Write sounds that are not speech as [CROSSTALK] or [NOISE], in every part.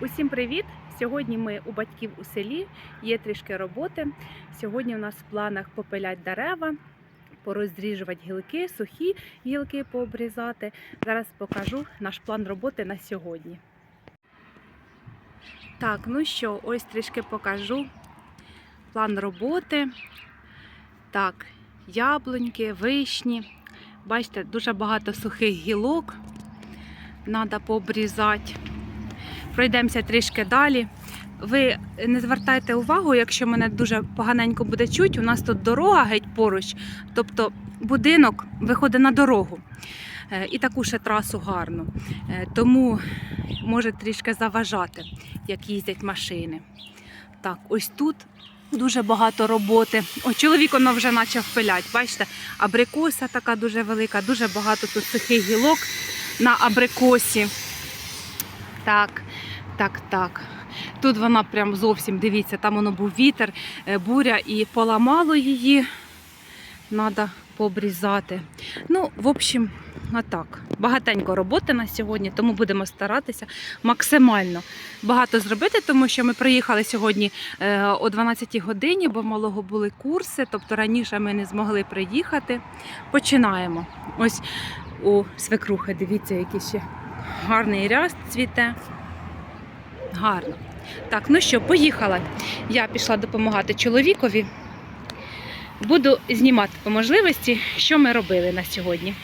Усім привіт! Сьогодні ми у батьків у селі, є трішки роботи. Сьогодні у нас в планах попилять дерева, порозріжувати гілки, сухі гілки пообрізати. Зараз покажу наш план роботи на сьогодні. Так, ну що, ось трішки покажу план роботи. Так, яблуньки, вишні. Бачите, дуже багато сухих гілок. Треба пообрізати. Пройдемося трішки далі. Ви не звертайте увагу, якщо мене дуже поганенько буде чуть. У нас тут дорога геть поруч, тобто будинок виходить на дорогу. Е, І таку ще трасу гарну. Е, Тому може трішки заважати, як їздять машини. Так, ось тут дуже багато роботи. О, чоловік воно вже почав пиляти. Бачите, абрикоса така дуже велика, дуже багато тут сухих гілок на абрикосі. Так, так, так. Тут вона прям зовсім, дивіться, там воно був вітер, е, буря і поламало її. Треба пообрізати. Ну, в общем, отак. Багатенько роботи на сьогодні, тому будемо старатися максимально багато зробити, тому що ми приїхали сьогодні е, о 12 годині, бо малого були курси, тобто раніше ми не змогли приїхати. Починаємо. Ось у свекрухи, дивіться, який ще гарний ряст цвіте. Гарно. Так, ну що, поїхала. Я пішла допомагати чоловікові. Буду знімати по можливості, що ми робили на сьогодні.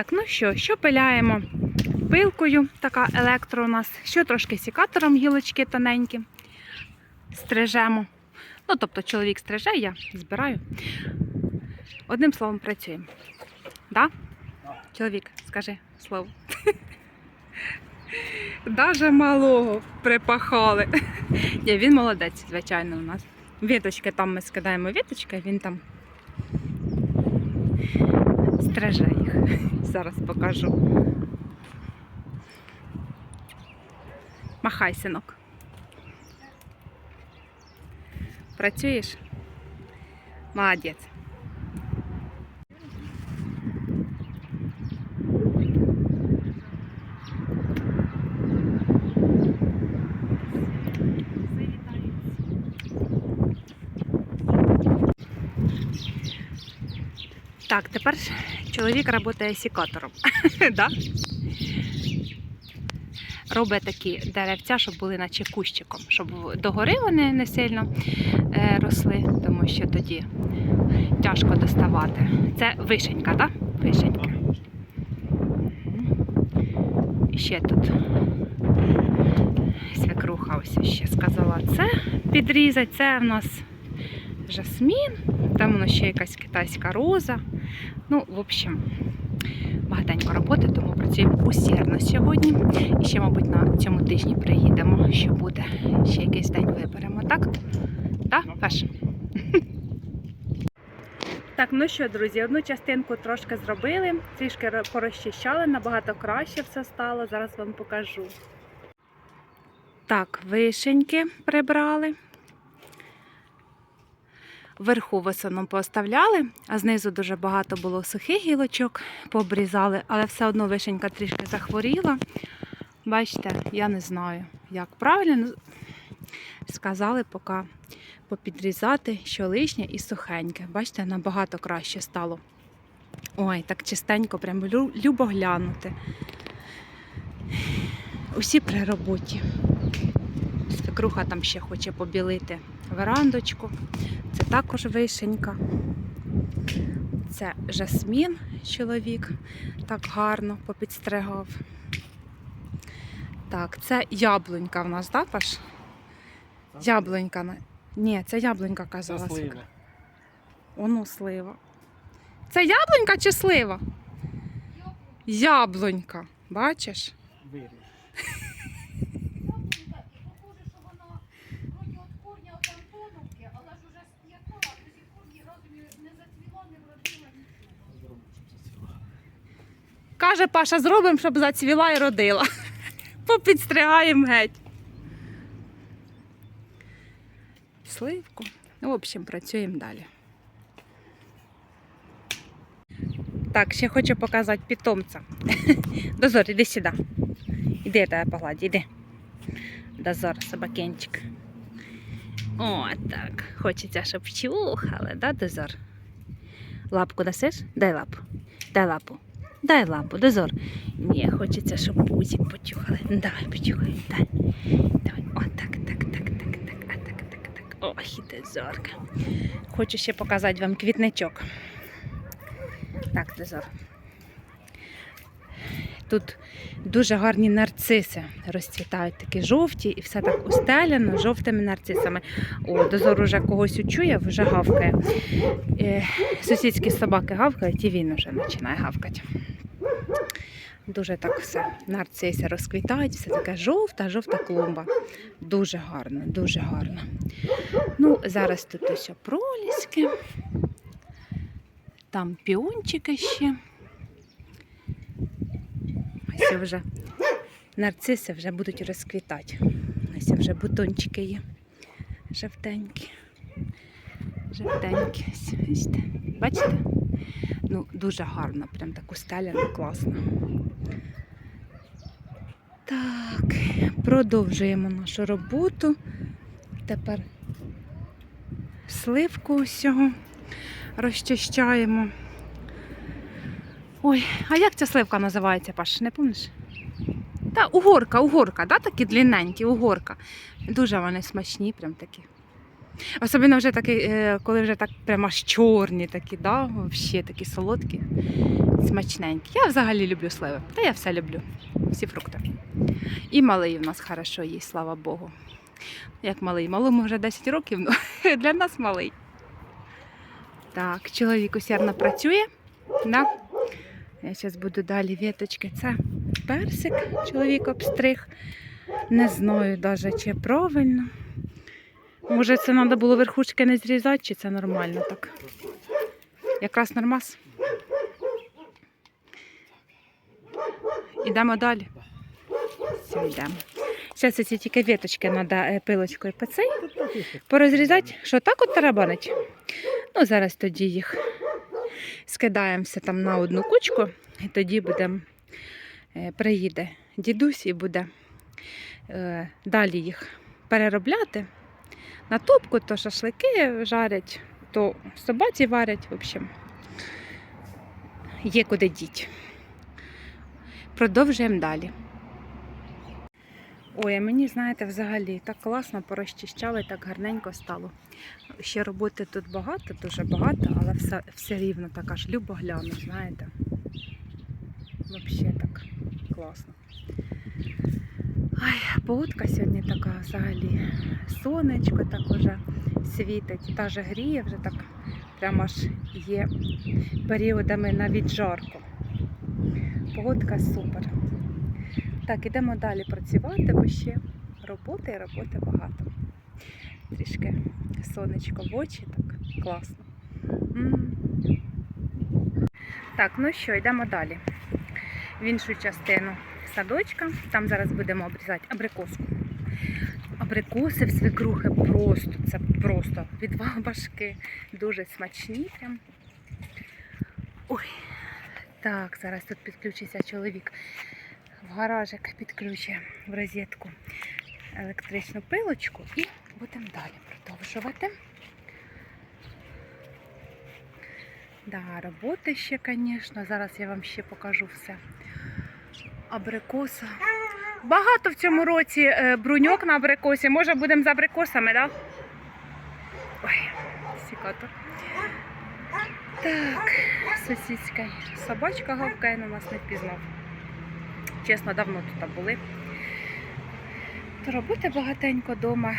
Так, ну що, що пиляємо? Пилкою, така електро у нас, що трошки сікатором гілочки тоненькі. Стрижемо. Ну, тобто чоловік стриже, я збираю. Одним словом, працюємо. Да? Чоловік, скажи слово. [LAUGHS] Даже малого припахали. [LAUGHS] Ні, він молодець, звичайно, у нас. Віточки там ми скидаємо віточки, він там стриже їх. [LAUGHS] Зараз покажу. Махай, синок. Працюєш? Молодець. Так, тепер чоловік працює сікатором. [LAUGHS] да? Робить такі деревця, щоб були наче кущиком, щоб догори вони не сильно е, росли, тому що тоді тяжко доставати. Це вишенька, так? Вишенька. І ще тут свекруха ось ще сказала це підрізати. Це в нас жасмін, там воно ще якась китайська роза. Ну, в общем, багатенько роботи, тому працюємо усердно сьогодні. І ще, мабуть, на цьому тижні приїдемо, що буде. Ще якийсь день виберемо, так? Так, Паш? Так, ну що, друзі, одну частинку трошки зробили, трішки порозчищали, набагато краще все стало. Зараз вам покажу. Так, вишеньки прибрали. Вверху в основному поставляли, а знизу дуже багато було сухих гілочок, пообрізали, але все одно вишенька трішки захворіла. Бачите, я не знаю, як правильно. Ну, Сказали поки попідрізати, що лишнє і сухеньке. Бачите, набагато краще стало. Ой, так чистенько, прям любо глянути. Усі при роботі. Свекруха там ще хоче побілити верандочку. Це також вишенька. Це жасмін чоловік так гарно попідстригав. Так, це яблунька в нас, так, Паш? Яблунька. Ні, це яблунька Це казала. слива. Воно слива. Це яблунька чи слива? Яблунька. Бачиш? Виріж. Похоже, що вона вроді от корня от Антоновки, але ж уже сп'ятала, тоді Каже, Паша, зробимо, щоб зацвіла і родила. [LAUGHS] Попідстригаємо геть. Сливку. Ну, в общем, працюємо далі. Так, ще хочу показати питомця. [LAUGHS] Дозор, іди сюди. Іди, я тебе погладю, іди. Дозор, собакенчик. О, так. Хочеться, щоб чухали, да, дозор? Лапку дасиш? Дай лапу. Дай лапу. Дай лапу, дозор. Ні, хочеться, щоб пузик почухали. Давай, почухай, дай. Давай. О, так, так, так, так, так, а так, так, так. Ох, і дозорка. Хочу ще показати вам квітничок. Так, дозор. Тут дуже гарні нарциси розцвітають, такі жовті, і все так устеляно жовтими нарцисами. О, дозор уже когось учує, вже гавкає. Е, сусідські собаки гавкають, і він вже починає гавкати. Дуже так все нарциси розквітають, все таке жовта, жовта клумба. Дуже гарно, дуже гарно. Ну, зараз тут ось проліски, там піончики ще. Ось вже нарциси вже будуть розквітати. Ось вже бутончики є. Жовтенькі. Жовтенькі. Бачите? Бачите? Ну, дуже гарно, прям так устеляно, класно. Так, продовжуємо нашу роботу. Тепер сливку усього розчищаємо. Ой, а як ця сливка називається, Паш, не пам'ятаєш? Та угорка, угорка, да, такі длинненькі, угорка. Дуже вони смачні, прям такі. Особливо вже такі, е, коли вже так прямо аж чорні такі, да, взагалі такі солодкі, смачненькі. Я взагалі люблю сливи. Та я все люблю. Всі фрукти. І малий у нас хорошо їсть, слава Богу. Як малий? Малому вже 10 років, ну [LAUGHS] для нас малий. Так, чоловік усердно працює. Да? Я зараз буду далі віточки. Це персик, чоловік обстриг. Не знаю навіть, чи правильно. Може, це треба було верхушки не зрізати, чи це нормально так? Якраз нормас. Ідемо далі. Все, йдемо. Зараз ці тільки віточки треба пилочкою пецей порозрізати. Що так от тарабанить? Ну, зараз тоді їх скидаємося там на одну кучку, і тоді будемо, е, приїде дідусь і буде е, далі їх переробляти. На топку, то шашлики жарять, то собаці варять, в общем, є куди діть. Продовжуємо далі. Ой, а мені, знаєте, взагалі так класно порозчищали, так гарненько стало. Ще роботи тут багато, дуже багато, але все, все рівно так аж любо гляну, знаєте. Взагалі так класно. Ай, погодка сьогодні така взагалі. Сонечко так уже світить, та же гріє вже так, прямо аж є періодами навіть жарко. Погодка супер. Так, ідемо далі працювати, бо ще роботи і роботи багато. Трішки сонечко в очі, так класно. Так, ну що, йдемо далі. В іншу частину садочка. Там зараз будемо обрізати абрикоску. Абрикоси в свекрухи просто, це просто відвал башки. Дуже смачні прям. Ой. Так, зараз тут підключиться чоловік в гаражик підключує в розетку електричну пилочку і будемо далі продовжувати. Да, роботи ще, звісно. Зараз я вам ще покажу все. Абрикоса. Багато в цьому році е, бруньок на абрикосі. Може будемо з абрикосами, так? Да? Ой, сікато. Так, сусідська собачка гавкає, на нас не впізнав. Чесно, давно тут були. То роботи багатенько вдома,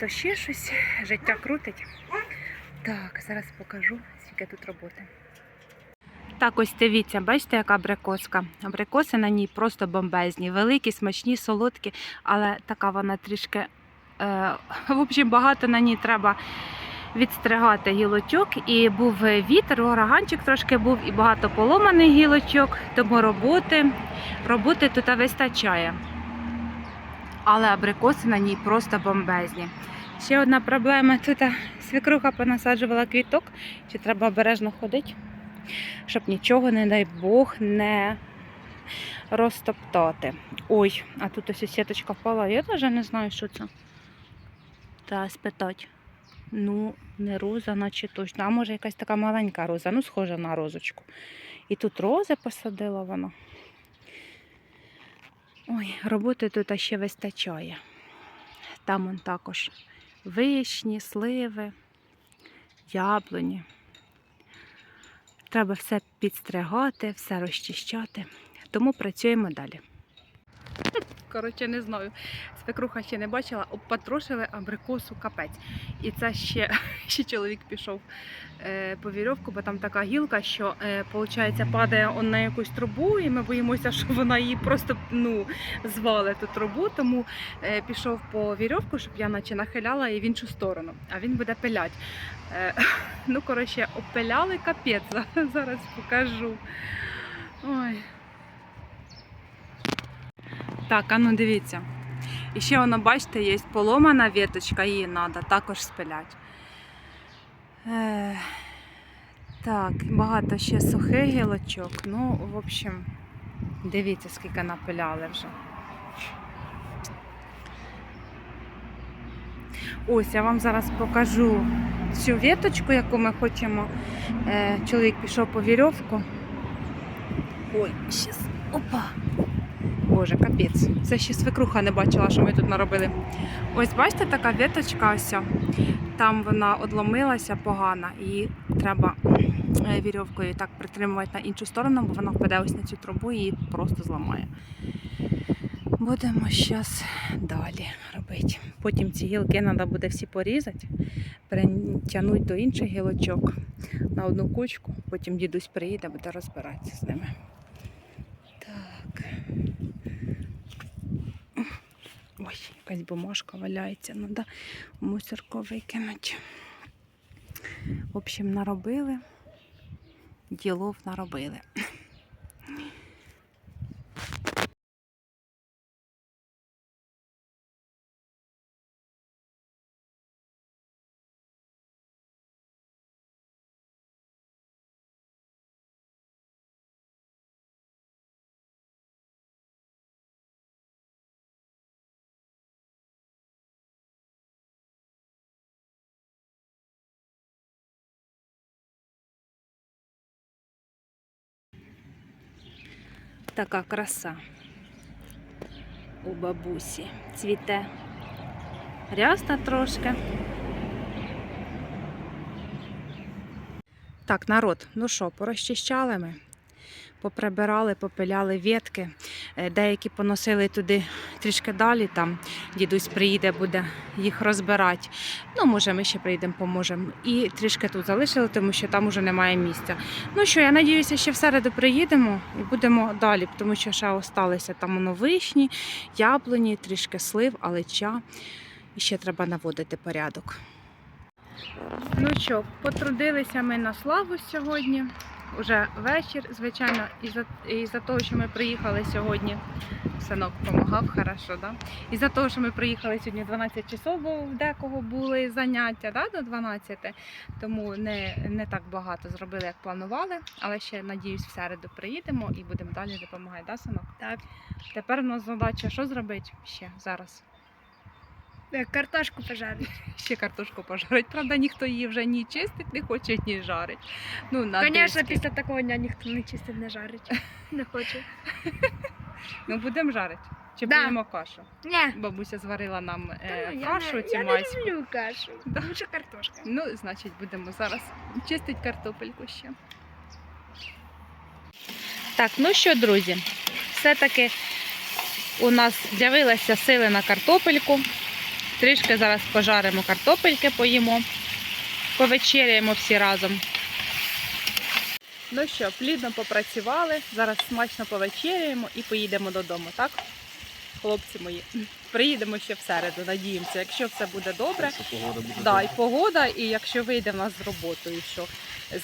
то ще щось, життя крутить. Так, зараз покажу, скільки тут роботи. Так, ось дивіться, бачите, яка абрикоска. Абрикоси на ній просто бомбезні, великі, смачні, солодкі, але така вона трішки. Е, [LAUGHS] в общем, багато на ній треба відстригати гілочок, і був вітер, ураганчик трошки був, і багато поломаних гілочок, тому роботи, роботи тут вистачає. Але абрикоси на ній просто бомбезні. Ще одна проблема тут свекруха понасаджувала квіток, чи треба обережно ходити, щоб нічого, не дай Бог, не розтоптати. Ой, а тут ось сіточка впала. Я навіть не знаю, що це. Та спитать. Ну, не роза, наче точно. А може якась така маленька роза, ну, схожа на розочку. І тут рози посадила вона. Ой, роботи тут ще вистачає. Там он також вишні, сливи, яблуні. Треба все підстригати, все розчищати. Тому працюємо далі. Коротше, не знаю. Свекруха ще не бачила, обпатрошили абрикосу капець. І це ще, [LAUGHS] ще чоловік пішов е, по вірьовку, бо там така гілка, що е, виходить, падає он на якусь трубу, і ми боїмося, що вона її просто ну, звалить ту трубу. Тому е, пішов по вірьовку, щоб я наче нахиляла її в іншу сторону, а він буде пилять. Е, [LAUGHS] ну, коротше, обпиляли капець. [LAUGHS] Зараз покажу. Ой. Так, а ну дивіться. І ще воно, бачите, є поломана веточка, її треба також спиляти. Е, так, багато ще сухих гілочок. Ну, в общем, дивіться, скільки напиляли вже. Ось я вам зараз покажу цю веточку, яку ми хочемо. Е, чоловік пішов по вірьовку. Ой, щас. Опа! Боже, капець. Це ще свекруха не бачила, що ми тут наробили. Ось бачите, така веточка ось. Там вона одломилася погано, і треба е, вірьовкою так притримувати на іншу сторону, бо вона впаде ось на цю трубу і її просто зламає. Будемо зараз далі робити. Потім ці гілки треба буде всі порізати, перетягнути до інших гілочок на одну кучку. Потім дідусь приїде, буде розбиратися з ними. Так. Ой, якась бумажка валяється, треба в мусорку викинути. В общем, наробили. Ділов наробили. Така краса у бабусі. Цвіте рясна трошки. Так, народ, ну що, порозчищали ми, поприбирали, попиляли ветки. Е, Деякі поносили туди трішки далі. Там дідусь приїде, буде їх розбирати. Ну, може, ми ще прийдемо, поможемо. І трішки тут залишили, тому що там уже немає місця. Ну що, я надіюся, ще в середу приїдемо і будемо далі, тому що ще осталися там воно вишні, яблуні, трішки слив, алеча. І ще треба наводити порядок. Ну що, потрудилися ми на славу сьогодні. Уже вечір, звичайно, із-за із того, що ми приїхали сьогодні. Синок допомагав, хорошо, да? Із-за того, що ми приїхали сьогодні 12 часов, бо в декого були заняття да, до 12, тому не, не так багато зробили, як планували. Але ще надіюсь, в середу приїдемо і будемо далі допомагати, да, синок? Так. Тепер у нас задача що зробити ще зараз? Е, Картошку пожарить. [LAUGHS] Ще картошку пожарить. Правда, ніхто її вже ні чистить не хоче, ні жарить. Ну, на Звісно, диски. після такого дня ніхто не чистить, не жарить. [LAUGHS] Не хоче. [LAUGHS] Ну, будемо жарити. Чи Да. будемо кашу? Ні. Бабуся зварила нам е, кашу я цю не. Я не люблю кашу. Да. Лучше картошка. Ну, значить, будемо зараз чистити картопельку ще. Так, ну що, друзі, все-таки у нас з'явилися сили на картопельку. Трішки зараз пожаримо картопельки, поїмо, повечеряємо всі разом. Ну що, плідно попрацювали, зараз смачно повечеряємо і поїдемо додому, так? хлопці мої. Приїдемо ще в середу, надіємося, якщо все буде добре. Якщо погода буде Да, і погода, і якщо вийде в нас з роботою, що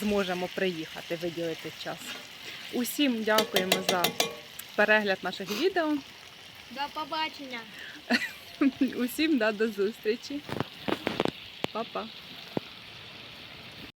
зможемо приїхати, виділити час. Усім дякуємо за перегляд наших відео. До побачення. [LAUGHS] Усім да, до зустрічі. Па-па.